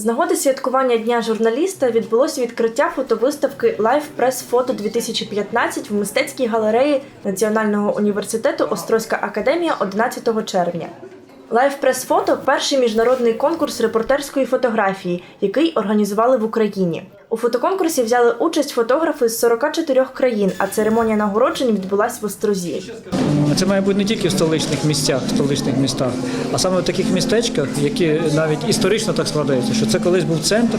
З нагоди святкування Дня журналіста відбулося відкриття фотовиставки Live Press Photo 2015 в мистецькій галереї Національного університету Острозька академія 11 червня. Live Press Photo – перший міжнародний конкурс репортерської фотографії, який організували в Україні. У фотоконкурсі взяли участь фотографи з 44 країн, а церемонія нагороджень відбулась в Острозі. Це має бути не тільки в столичних місцях, в столичних містах, а саме в таких містечках, які навіть історично так складаються, що це колись був центр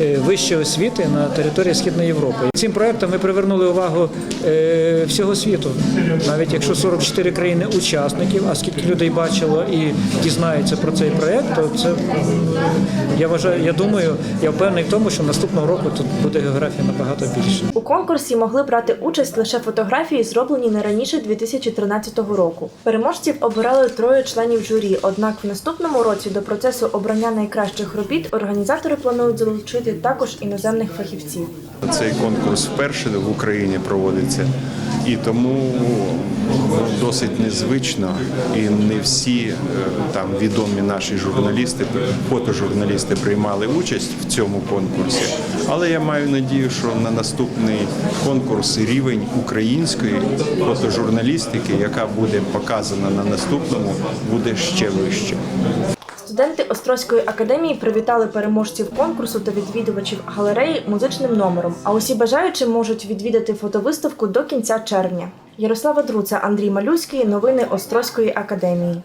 е, вищої освіти на території Східної Європи. Цим проектом ми привернули увагу е, всього світу. Навіть якщо 44 країни учасників, а скільки людей бачило і дізнаються про цей проект, то це я вважаю, я думаю, я впевнений в тому, що наступного року тут буде географія набагато більше. У конкурсі могли брати участь лише фотографії, зроблені не раніше 2013 року. Переможців обирали троє членів журі. Однак в наступному році до процесу обрання найкращих робіт організатори планують залучити також іноземних фахівців. Цей конкурс вперше в Україні проводиться, і тому досить незвично. І не всі е, там відомі наші журналісти, фотожурналісти приймали участь в цьому конкурсі. Але я маю надію, що на наступний конкурс рівень української фотожурналістики, яка буде показана на наступному, буде ще вище. Студенти Острозької академії привітали переможців конкурсу та відвідувачів галереї музичним номером. А усі бажаючі можуть відвідати фотовиставку до кінця червня. Ярослава Друца, Андрій Малюський. Новини Острозької академії.